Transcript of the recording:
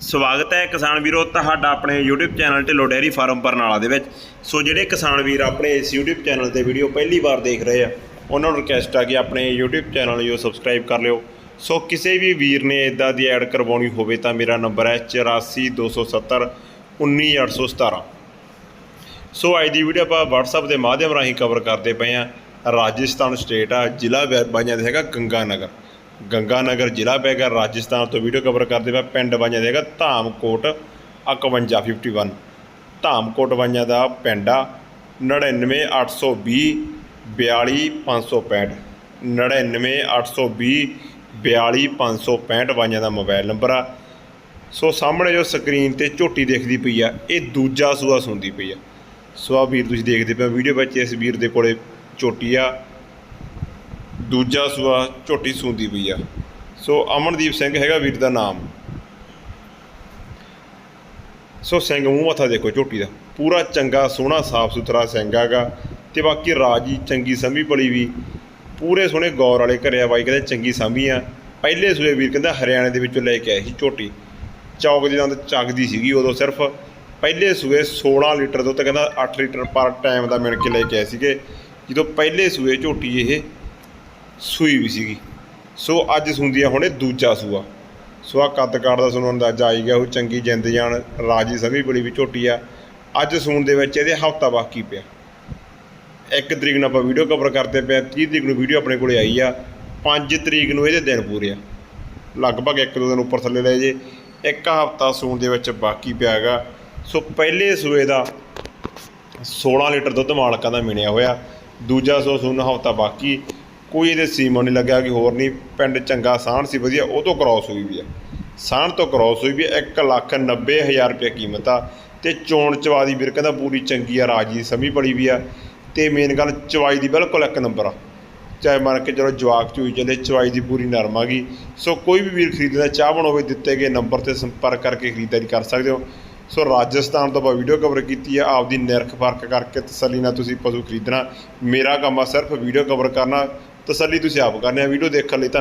ਸਵਾਗਤ ਹੈ ਕਿਸਾਨ ਵੀਰੋ ਤੁਹਾਡਾ ਆਪਣੇ YouTube channel Dhillon dairy farm Barnala ਦੇ ਵਿੱਚ। ਸੋ ਜਿਹੜੇ ਕਿਸਾਨ ਵੀਰ ਆਪਣੇ ਇਸ YouTube ਚੈਨਲ ਤੇ ਵੀਡੀਓ ਪਹਿਲੀ ਵਾਰ ਦੇਖ ਰਹੇ ਆ, ਉਹਨਾਂ ਨੂੰ ਰਿਕਵੈਸਟ ਆ ਕਿ ਆਪਣੇ YouTube ਚੈਨਲ ਨੂੰ ਸਬਸਕ੍ਰਾਈਬ ਕਰ ਲਿਓ। ਸੋ ਕਿਸੇ ਵੀ ਵੀਰ ਨੇ ਇਦਾਂ ਦੀ ਐਡ ਕਰਵਾਉਣੀ ਹੋਵੇ ਤਾਂ ਮੇਰਾ ਨੰਬਰ ਹੈ 8427 19817 ਸੋ ਅੱਜ ਦੀ ਵੀਡੀਓ ਆਪਾਂ WhatsApp ਦੇ ਮਾਧਿਅਮ ਰਾਹੀਂ ਕਵਰ ਕਰਦੇ ਪਏ ਆ। ਰਾਜਸਥਾਨ ਸਟੇਟ ਆ, ਜ਼ਿਲ੍ਹਾ ਵੈ- ਬਾਈਆਂ ਦਾ ਹੈਗਾ ਗੰਗਾ ਨਗਰ ਗੰਗਾ ਨਗਰ ਜ਼ਿਲ੍ਹਾ ਪੈਗਾ ਰਾਜਸਥਾਨ ਤੋਂ ਵੀਡੀਓ ਕਵਰ ਕਰਦੇ ਪਏ ਪਿੰਡ ਬਾਈਆਂ ਦਾ ਹੈਗਾ ਧਾਮਕੋਟ 5151 ਧਾਮਕੋਟ ਬਾਈਆਂ ਦਾ ਪਿੰਡ ਆ 99820 42565 99820 42565 ਬਾਈਆਂ ਦਾ ਮੋਬਾਈਲ ਨੰਬਰ ਆ। ਸੋ ਸਾਹਮਣੇ ਜੋ ਸਕਰੀਨ ਤੇ ਝੋਟੀ ਦੇਖਦੀ ਪਈ ਆ, ਇਹ ਦੂਜਾ ਸੂਆ ਸੁਣਦੀ ਪਈ ਆ। ਸੋ ਆ ਵੀਰ ਤੁਸੀਂ ਦੇਖਦੇ ਪਏ ਹੋ, ਵੀਡੀਓ ਵਿੱਚ ਇਸ ਵੀਰ ਦੇ ਕੋਲੇ ਝੋਟੀ ਆ। ਦੂਜਾ ਸੂਆ ਝੋਟੀ ਸੁਣਦੀ ਪਈ ਆ। ਸੋ ਅਮਨਦੀਪ ਸਿੰਘ ਹੈਗਾ ਵੀਰ ਦਾ ਨਾਮ। ਸੋ ਸਿੰਘ ਮੂੰਹ ਮੱਥਾ ਦੇਖੋ ਝੋਟੀ ਦਾ। ਪੂਰਾ ਚੰਗਾ, ਸੋਹਣਾ ਸਾਫ਼ ਸੁਥਰਾ ਸਿੰਘ ਹੈਗਾ। ਤੇ ਬਾਕੀ ਰਾਜੀ ਚੰਗੀ ਸੰਭੀ ਪਲੀ ਵੀ। ਪੂਰੇ ਸੋਹਣੇ ਗੌਰ ਵਾਲੇ ਘਰੇ ਆ ਬਾਈ ਕਹਿੰਦੇ ਚੰਗੀ ਸੰਭੀ ਆ। ਪਹਿਲੇ ਸੂਏ ਵੀਰ ਕਹਿੰਦਾ ਹਰਿਆਣੇ ਦੇ ਵਿੱਚੋਂ ਲੈ ਕੇ ਆਏ ਸੀ ਝੋਟੀ। ਚੌਕ ਦੇ ਦੰਦ ਚੱਕਦੀ ਸੀਗੀ ਉਦੋਂ ਸਿਰਫ। ਪਹਿਲੇ ਸੂਏ 16 ਲੀਟਰ ਦੁੱਧ ਕਹਿੰਦਾ 8 ਲੀਟਰ ਪਰ ਟਾਈਮ ਦਾ ਮਿਣ ਕੇ ਲੈ ਕੇ ਆਏ ਸੀਗੇ। ਜਦੋਂ ਪਹਿਲੇ ਸੂਏ ਝੋਟੀ ਇਹ ਸੂਈ ਵੀ ਸੀਗੀ। ਸੋ ਅੱਜ ਸੁੰਦੀ ਆ ਹੁਣੇ ਦੂਜਾ ਸੂਆ। ਸੋ ਆ ਕੱਦ ਕਾਠ ਦਾ ਸਾਨੂੰ ਅੰਦਾਜ਼ਾ ਆਈ ਗਿਆ, ਉਹ ਚੰਗੀ ਜਿੰਦ ਜਾਨ ਰਾਜੀ ਸਮੀ ਬੜੀ ਵੀ ਝੋਟੀ ਆ। ਅੱਜ ਸੂਣ ਦੇ ਵਿੱਚ ਇਹਦੇ ਹਫਤਾ ਬਾਕੀ ਪਿਆ। ਇੱਕ ਤਰੀਕ ਨੂੰ ਆਪਾਂ ਵੀਡੀਓ ਕਵਰ ਕਰਦੇ ਪਏ ਆ 30 ਤਰੀਕ ਨੂੰ ਵੀਡੀਓ ਆਪਣੇ ਕੋਲੇ ਆਈ ਆ। 5 ਤਰੀਕ ਨੂੰ ਇਹਦੇ ਦਿਨ ਪੂਰੇ ਆ। ਲਗਭਗ ਇੱਕ ਦੋ ਦਿਨ ਉੱਪਰ ਥੱਲੇ ਲੈ ਜੇ। ਇੱਕ ਹਫਤਾ ਸੂਣ ਦੇ ਵਿੱਚ ਬਾਕੀ ਪਿਆ ਹੈਗਾ। ਸੋ ਪਹਿਲੇ ਸੂਏ ਦਾ 16 ਲੀਟਰ ਦੁੱਧ ਮਾਲਕਾਂ ਦਾ ਮਿਲਿਆ ਹੋਇਆ। ਦੂਜਾ ਸੋ ਸੂਣ ਹਫਤਾ ਬਾਕੀ। ਕੋਈ ਇਹਦੇ ਸੀਮਾ ਨਹੀਂ ਲੱਗਿਆ ਕਿ ਹੋਰ ਨਹੀਂ ਪਿੰਡ ਚੰਗਾ ਸਾਹਣ ਸੀ ਵਧੀਆ ਉਹ ਤੋਂ ਕ੍ਰਾਸ ਹੋਈ ਵੀ ਆ। ਸਾਹਣ ਤੋਂ ਕ੍ਰਾਸ ਹੋਈ ਵੀ ਆ, ਇੱਕ ਲੱਖ ਨੱਬੇ ਹਜ਼ਾਰ ਰੁਪਏ ਕੀਮਤ ਆ। ਤੇ ਚੋਣ ਚਵਾ ਦੀ ਵੀਰ ਕਹਿੰਦਾ ਪੂਰੀ ਚੰਗੀ ਆ ਰਾਜੀ ਸਮੀ ਬੜੀ ਵੀ ਆ। ਤੇ ਮੇਨ ਗੱਲ ਚਵਾਈ ਦੀ ਬਿਲਕੁਲ ਇੱਕ ਨੰਬਰ ਆ। ਚਾਹੇ ਮੰਨ ਕੇ ਚਲੋ ਜਵਾਕ ਚੂਈ ਚੱਲੇ ਚਵਾਈ ਦੀ ਪੂਰੀ ਨਰਮ ਆ ਗਈ। ਸੋ ਕੋਈ ਵੀ ਵੀਰ ਖਰੀਦਣਾ ਚਾਹਵਣ ਹੋਵੇ ਦਿੱਤੇ ਗਏ ਨੰਬਰ ਤੇ ਸੰਪਰਕ ਕਰਕੇ ਖਰੀਦਦਾਰੀ ਕਰ ਸਕਦੇ ਹੋ। ਸੋ ਰਾਜਸਥਾਨ ਤੋਂ ਆਪਾਂ ਵੀਡੀਓ ਕਵਰ ਕੀਤੀ ਆ ਆਪਦੀ ਨਿਰਖ ਫ਼ਰਕ ਕਰਕੇ ਤਸੱਲੀ ਨਾਲ ਤੁਸੀਂ ਪਸ਼ੂ ਖਰੀਦਣਾ। ਮੇਰਾ ਕੰਮ ਆ ਸਿਰਫ ਵੀਡੀਓ ਕਵਰ ਕਰਨਾ। ਤਸੱਲੀ ਤੁਸੀਂ ਆਪ ਕਰਨੀ ਆ ਵੀਡੀਓ ਦੇਖਣ ਲਈ ਤਾਂ